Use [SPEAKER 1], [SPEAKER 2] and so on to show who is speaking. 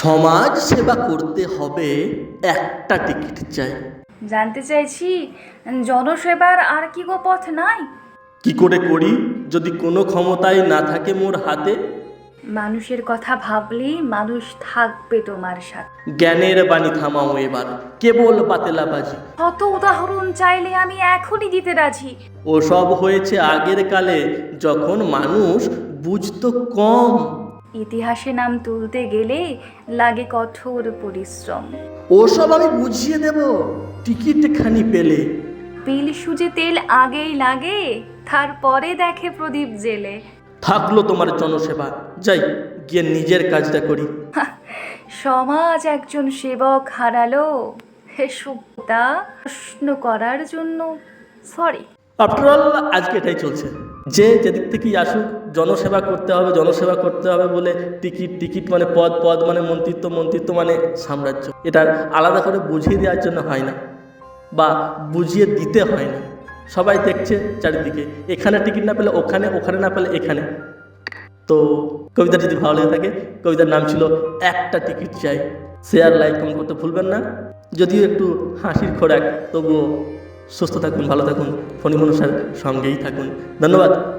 [SPEAKER 1] সমাজ সেবা করতে হবে একটা টিকিট চাই।
[SPEAKER 2] জানতে চাইছি জনসেবার আর কি গো পথ নাই?
[SPEAKER 1] কি করে করি? যদি কোনো ক্ষমতাই না থাকে মোর হাতে?
[SPEAKER 2] মানুষের কথা ভাবলেই মানুষ থাকবে তোমার সাথে।
[SPEAKER 1] জ্ঞানের বাণী থামাও এবার কেবল বাতেলাবাজি।
[SPEAKER 2] কত উদাহরণ চাইলে আমি এখনই দিতে রাজি।
[SPEAKER 1] ওসব হয়েছে আগের কালে যখন মানুষ বুঝতো কম।
[SPEAKER 2] ইতিহাসে নাম তুলতে গেলে লাগে কঠোর পরিশ্রম।
[SPEAKER 1] ওসব আমি বুঝিয়ে দেব। টিকিট খানি পেলে।
[SPEAKER 2] পিল সুজে তেল আগেই লাগে তারপরে দেখে প্রদীপ জেলে।
[SPEAKER 1] থাকল তোমার জনসেবা। যাই গিয়ে নিজের কাজটা করি।
[SPEAKER 2] সমাজ একজন সেবক হারালো। হে সভ্যতা প্রশ্ন করার জন্য সরি
[SPEAKER 1] আফটার অল আজকে এটাই চলছে। যে যেদিক থেকেই আসুক, জনসেবা করতে হবে, জনসেবা করতে হবে বলে টিকিট টিকিট মানে পদ পদ মানে মন্ত্রিত্ব মন্ত্রিত্ব মানে সাম্রাজ্য। এটা আলাদা করে বুঝিয়ে দেওয়ার জন্য হয় না বা বুঝিয়ে দিতে হয় না। সবাই দেখছে চারিদিকে, এখানে টিকিট না পেলে ওখানে ওখানে না পেলে এখানে। তো কবিতা যদি ভালো লেগে থাকে, কবিতার নাম ছিল, একটা টিকিট চাই। শেয়ার লাইক কমেন্ট করতে ভুলবেন না। যদিও একটু হাসির খোরাক, তবুও সুস্থ থাকুন ভালো থাকুন ফণিমনসার সঙ্গেই থাকুন। ধন্যবাদ।